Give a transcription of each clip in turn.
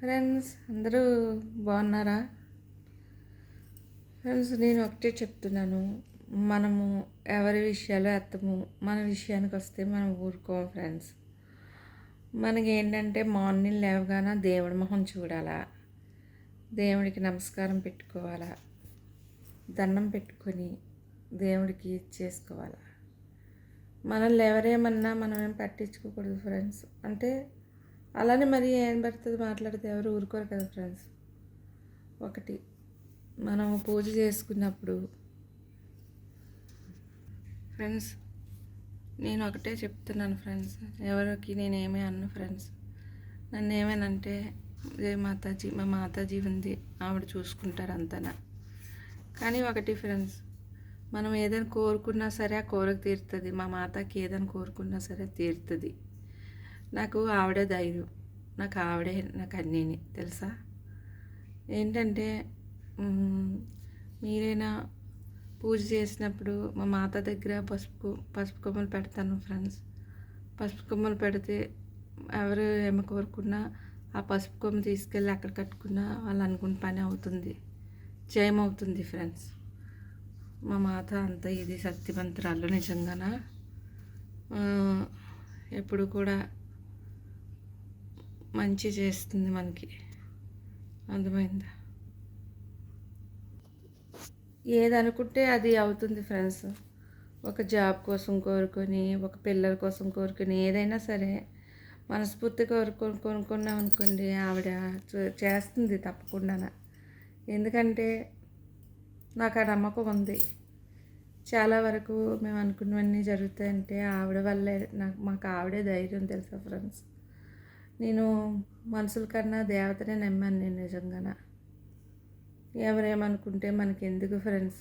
Friends అందరూ బాగున్నారా? Friends నేను ఒకటే చెప్తున్నాను. మనము ఎవరి విషయాలు ఎత్తము? మన విషయానికి వస్తే మనం ఊరుకోం ఫ్రెండ్స్ మనకి ఏంటంటే మార్నింగ్ లేవగానే దేవుడి మొహం చూడాలా? దేవుడికి నమస్కారం పెట్టుకోవాలా? దండం పెట్టుకొని దేవుడికి చేసుకోవాలా? మనల్ని ఎవరేమన్నా మనం ఏం పట్టించుకోకూడదు ఫ్రెండ్స్ అంటే అలానే మరి ఏం పడుతుంది మాట్లాడితే ఎవరు ఊరుకోరు కదా ఫ్రెండ్స్ ఒకటి మనం పూజ చేసుకున్నప్పుడు ఫ్రెండ్స్ నేను ఒకటే చెప్తున్నాను ఫ్రెండ్స్ ఎవరికి నేనేమీ అన్ను ఫ్రెండ్స్ నన్ను ఏమేనంటే జయ మాతాజీ మా మాతాజీ ఉంది ఆవిడ చూసుకుంటారు అంతనా. కానీ ఒకటి ఫ్రెండ్స్ మనం ఏదైనా కోరుకున్నా సరే ఆ కోరిక తీరుతుంది. మా మాతకి ఏదైనా కోరుకున్నా సరే తీరుతుంది. నాకు ఆవిడే ధైర్యం. నాకు ఆవిడే నాకు అన్నీని తెలుసా? ఏంటంటే మీరైనా పూజ చేసినప్పుడు మా మాత దగ్గర పసుపు పసుపు కొమ్మలు పెడతాను ఫ్రెండ్స్. పసుపు కొమ్మలు పెడితే ఎవరు ఏమి కోరుకున్నా ఆ పసుపు కొమ్మ తీసుకెళ్ళి అక్కడ కట్టుకున్నా వాళ్ళు అనుకున్న పని అవుతుంది. జయం అవుతుంది ఫ్రెండ్స్. మా మాత అంత ఇది శక్తివంతురాలు నిజంగాన? ఎప్పుడు కూడా మంచి చేస్తుంది మనకి. అర్థమైందా? ఏది అనుకుంటే అది అవుతుంది ఫ్రెండ్స్. ఒక జాబ్ కోసం కోరుకొని ఒక పిల్లల కోసం కోరుకొని ఏదైనా సరే మనస్ఫూర్తి కోరుకొని కొనుక్కున్నాం అనుకోండి ఆవిడ చేస్తుంది తప్పకుండా ఎందుకంటే నాకు ఆ నమ్మకం ఉంది. చాలా వరకు మేము అనుకున్నవన్నీ జరుగుతాయంటే ఆవిడ వల్లే నాకు మాకు ఆవిడే ధైర్యం తెలుసా ఫ్రెండ్స్. నేను మనుషుల కన్నా దేవతనే నమ్మాను నేను నిజంగాన. ఎవరేమనుకుంటే మనకి ఎందుకు ఫ్రెండ్స్?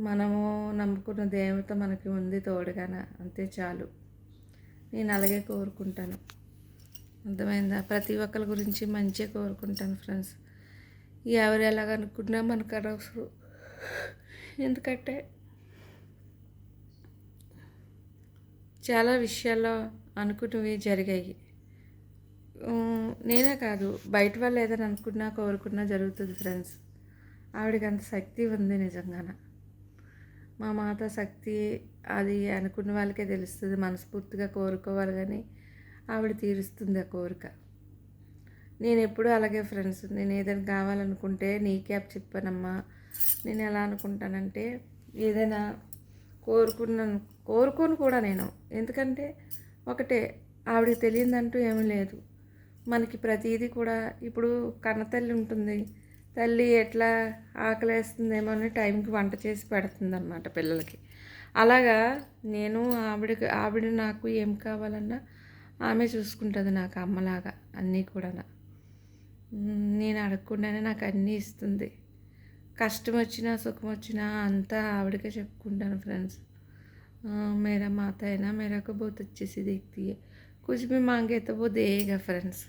మనము నమ్ముకున్న దేవత మనకి ఉంది తోడుగాన అంతే చాలు. నేను అలాగే కోరుకుంటాను. అర్థమైందా? ప్రతి ఒక్కరి గురించి మంచిగా కోరుకుంటాను ఫ్రెండ్స్. ఎవరు ఎలాగనుకున్నా మనకు అనవసరం. ఎందుకంటే చాలా విషయాల్లో అనుకున్నవి జరిగాయి. నేనే కాదు బయట వాళ్ళు ఏదైనా అనుకున్నా కోరుకున్నా జరుగుతుంది ఫ్రెండ్స్ ఆవిడకి అంత శక్తి ఉంది నిజంగాన. మా మాత శక్తి అది అనుకున్న వాళ్ళకే తెలుస్తుంది మనస్ఫూర్తిగా కోరుకోవాలి కానీ ఆవిడ తీరుస్తుంది ఆ కోరిక. నేను ఎప్పుడూ అలాగే ఫ్రెండ్స్ నేను ఏదైనా కావాలనుకుంటే నీ క్యాబ్ చెప్పానమ్మా. నేను ఎలా అనుకుంటానంటే ఏదైనా కోరుకున్నాను కోరుకోను కూడా నేను. ఎందుకంటే ఒకటే ఆవిడకి తెలియదంటూ ఏమీ లేదు. మనకి ప్రతీది కూడా ఇప్పుడు కన్నతల్లి ఉంటుంది. తల్లి ఎట్లా ఆకలేస్తుందేమో అని టైంకి వంట చేసి పెడుతుంది అనమాట పిల్లలకి. అలాగా నేను ఆవిడకి ఆవిడ నాకు ఏం కావాలన్నా ఆమె చూసుకుంటుంది నాకు అమ్మలాగా అన్నీ కూడా నేను అడగకుండానే నాకు అన్నీ ఇస్తుంది. కష్టం వచ్చినా సుఖం వచ్చినా అంతా ఆవిడకే చెప్పుకుంటాను ఫ్రెండ్స్. మేరా మాత అయినా మేరకు బోత్ వచ్చేసి దిక్తియే कुछ भी मांगे तो वो देगा फ्रेंड्स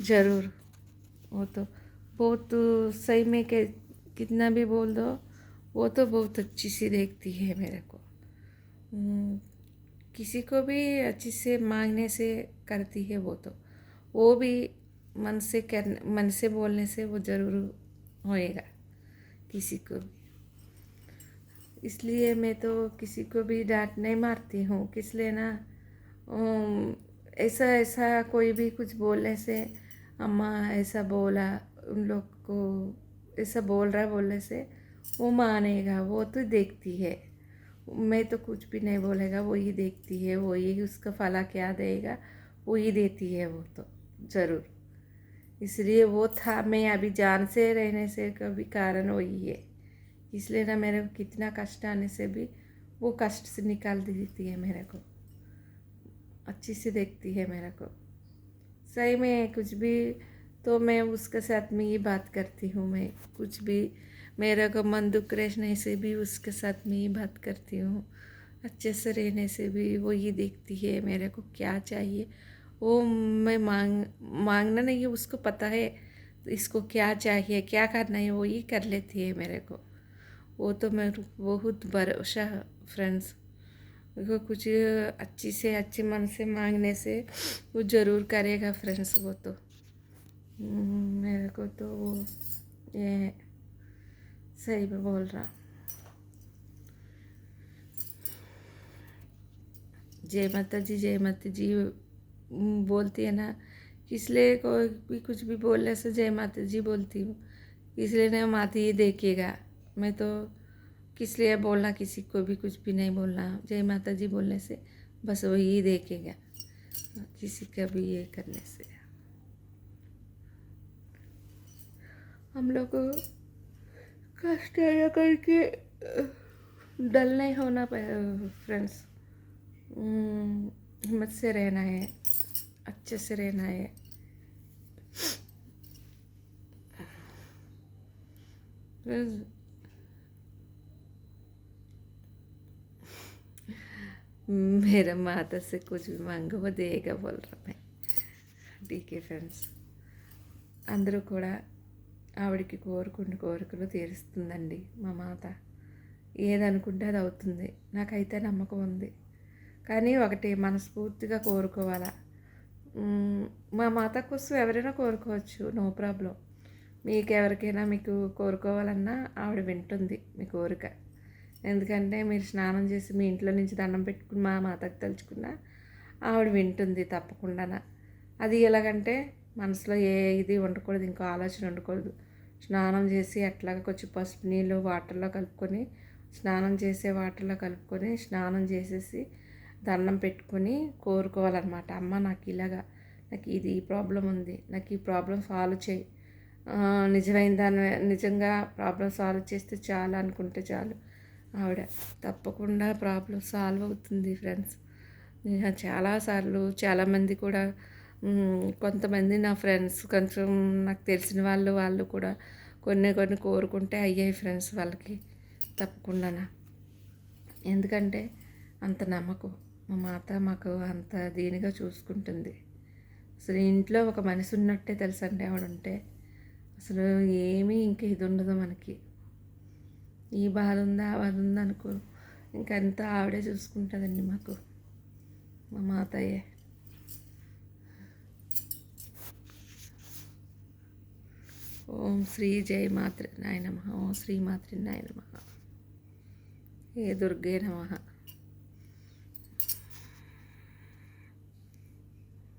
ज़रूर। वो तो बहुत सही में के कितना भी बोल दो वो तो बहुत अच्छी सी देखती है मेरे को। हम्म, किसी को भी अच्छी से मांगने से करती है वो तो। वो भी मन से कर मन से बोलने से वो ज़रूर होएगा किसी को भी। इसलिए मैं तो किसी को भी डांट नहीं मारती हूँ किस लिए ना अम, ऐसा ऐसा कोई भी कुछ बोलने से अम्मा ऐसा बोला, उन लोग को ऐसा बोल रहा, बोलने से वो मानेगा, वो तो देखती है। मैं तो कुछ भी नहीं बोलेगा, वो ही देखती है, वो ही उसका फला क्या देगा, वो ही देती है वो तो ज़रूर। इसलिए वो था, मैं अभी जान से, रहने से कभी कारण वही है। इसलिए ना मेरे को कितना कष्ट आने से भी वो कष्ट से निकाल देती है मेरे को। अच्छी से देखती है मेरे को। सही में कुछ भी तो मैं उसके साथ में ही बात करती हूँ मैं। कुछ भी मेरे को मन दुख रहने से भी उसके साथ में ही बात करती हूँ। अच्छे से रहने से भी वो ये देखती है मेरे को क्या चाहिए। वो मैं मांग, मांगना नहीं है, उसको पता है इसको क्या चाहिए, क्या करना है, वो ये कर लेती है मेरे को। वो तो मेरे बहुत भरोसा फ्रेंड्स देखो कुछ अच्छी से अच्छे मन से मांगने से वो ज़रूर करेगा फ्रेंड्स वो तो। हम्म, मेरे को तो वो ये सही में बोल रहा। जय माता जी जय माता जी हम्म, बोलती है ना इसलिए कोई भी कुछ भी बोलने से जय माता जी बोलती हूँ। इसलिए ना माता ही देखिएगा मैं तो किस लिए बोलना किसी को भी कुछ भी नहीं बोलना जय माता जी बोलने से बस वही देखेगा। किसी का भी ये करने से। हम लोग कष्ट करके डल नहीं होना फ्रेंड्स हिम्मत से रहना है अच्छे से रहना है। Friends, मेरा माता से कुछ भी मांगो वो देगा बोल रहा मैं డీకే ఫ్రెండ్స్ అందరూ కూడా ఆవిడకి కోరుకున్న కోరికలు తీరుస్తుందండి మా మాత ఏదనుకుంటే అది అవుతుంది నాకైతే నమ్మకం ఉంది కానీ ఒకటి మనస్ఫూర్తిగా కోరుకోవాలా మ్మ్, మా మాత కోసం ఎవరైనా కోరుకోవచ్చు నో ప్రాబ్లం మీకు ఎవరికైనా మీకు కోరుకోవాలన్నా ఆవిడ వింటుంది మీ కోరిక ఎందుకంటే మీరు స్నానం చేసి మీ ఇంట్లో నుంచి దండం పెట్టుకుని మా మాతకు తలుచుకున్న ఆవిడ వింటుంది తప్పకుండా. అది ఎలాగంటే మనసులో ఏ ఇది ఉండకూడదు ఇంకో ఆలోచన ఉండకూడదు స్నానం చేసి అట్లాగా కొంచెం పసుపు నీళ్ళు వాటర్లో కలుపుకొని స్నానం చేసే వాటర్లో కలుపుకొని స్నానం చేసేసి దండం పెట్టుకొని కోరుకోవాలన్నమాట. అమ్మ నాకు ఇలాగా నాకు ఇది ఈ ప్రాబ్లం ఉంది నాకు ఈ ప్రాబ్లం సాల్వ్ చేయి. నిజమైన దాని నిజంగా ప్రాబ్లం సాల్వ్ చేస్తే చాలు అనుకుంటే చాలు. ఆవిడ తప్పకుండా ప్రాబ్లం సాల్వ్ అవుతుంది ఫ్రెండ్స్. నేను చాలాసార్లు చాలామంది కూడా కొంతమంది నా ఫ్రెండ్స్ కొంచెం నాకు తెలిసిన వాళ్ళు వాళ్ళు కూడా కొన్ని కొన్ని కోరుకుంటే అయ్యాయి ఫ్రెండ్స్ వాళ్ళకి తప్పకుండా ఎందుకంటే అంత నమ్మకం మా మాత మాకు అంత దీనిగా చూసుకుంటుంది. అసలు ఇంట్లో ఒక మనిషి ఉన్నట్టే తెలుసండి ఆవిడ ఉంటే. అసలు ఏమీ ఇంక ఇది ఉండదు మనకి. ఈ బాధ ఉందా? ఆ బాధ ఉందా అనుకో ఇంకంతా ఆవిడే చూసుకుంటుందండి మాకు. మా మాతయ్యే. ఓం శ్రీ జయ మాతృ నాయనమ ఓం శ్రీ మాతృ నాయనమ ఏ దుర్గే నమ.